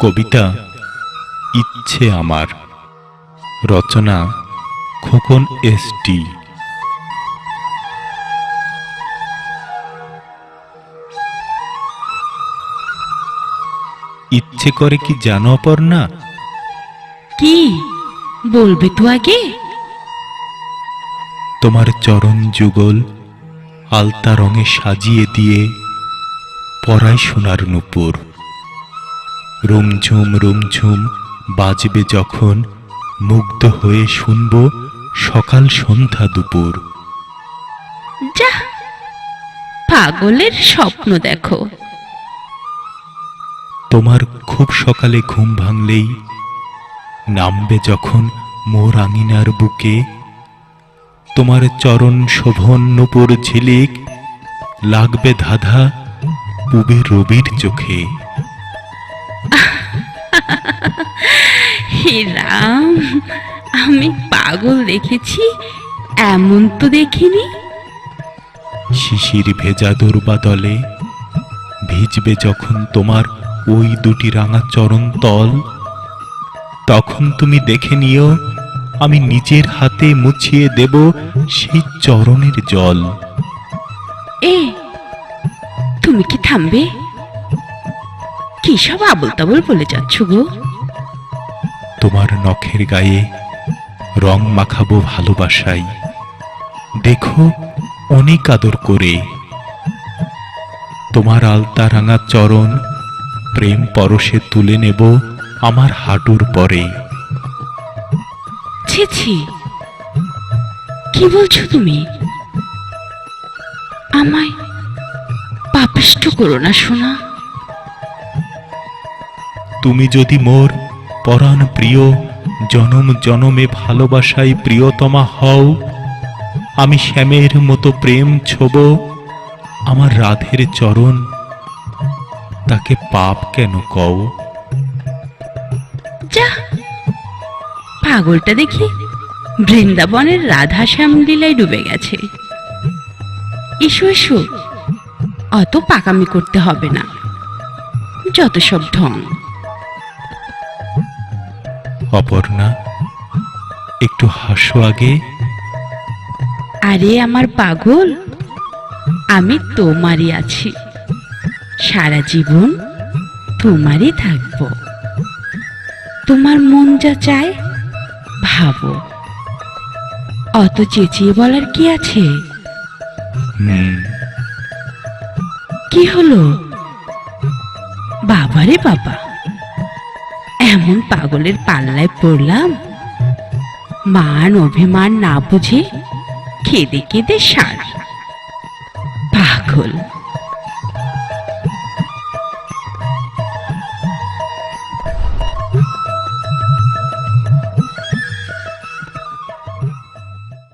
কবিতা ইচ্ছে আমার। রচনা Khokon S T ইচ্ছে করে কি জানো অপর্ণা? কি? বলবে তো আগে। তোমার চরণ যুগল আলতা রঙে সাজিয়ে দিয়ে পরায় সোনার নুপুর। রুমঝুম রুমঝুম বাজবে যখন মুগ্ধ হয়ে শুনব সকাল সন্ধ্যা দুপুর। যা পাগলের স্বপ্ন দেখো। তোমার খুব সকালে ঘুম ভাঙলেই নামবে যখন মোর আঙিনার বুকে। তোমার চরণ শোভন নুপুর ঝিলিক লাগবে ধাঁধা পুবে রবির চোখে। হে রাম আমি পাগল দেখেছি এমন তো দেখিনি। শিশির ভেজা দুর্বাদলে ভিজবে যখন তোমার ওই দুটি রাঙা চরণ তল। তখন তুমি দেখে নিও আমি নিজের হাতে মুছিয়ে দেব সেই চরণের জল। এ তুমি কি থামবে? কি সব আবল তাবল বলে যাচ্ছ গো? তোমার নখের গায়ে রং মাখাবো ভালোবাসাই দেখো অনেক আদর করে। তোমার আলতা রাঙা চরণ প্রেম পরশে তুলে নেব আমার হাঁটুর পরে। ছি ছি। কি বলছো তুমি? আমায় পাপিষ্ট করো না শোনা তুমি যদি মোর পরাণ প্রিয়, জনম জনমে ভালোবাসায় প্রিয়তমা হও। আমি শ্যামের মতো প্রেম ছোব, আমার রাধের চরণ তাকে পাপ কেন কও? যা, পাগলটা দেখি বৃন্দাবনের রাধা শ্যাম লীলায় ডুবে গেছে। এসো এসো, অত পাকামি করতে হবে না। যত সব ঢং। অপর্ণা একটু হাসো আগে। আরে আমার পাগল আমি তোমারই আছি। সারা জীবন তোমারই থাকব। তোমার মন যা চায় ভাবো। অত চেঁচিয়ে বলার কি আছে? কি হলো? বাবারে বাবা। এমন পাগলের পাল্লায় পড়লাম। মান অভিমান না বুঝে খেদে কেঁদে সার পাগল।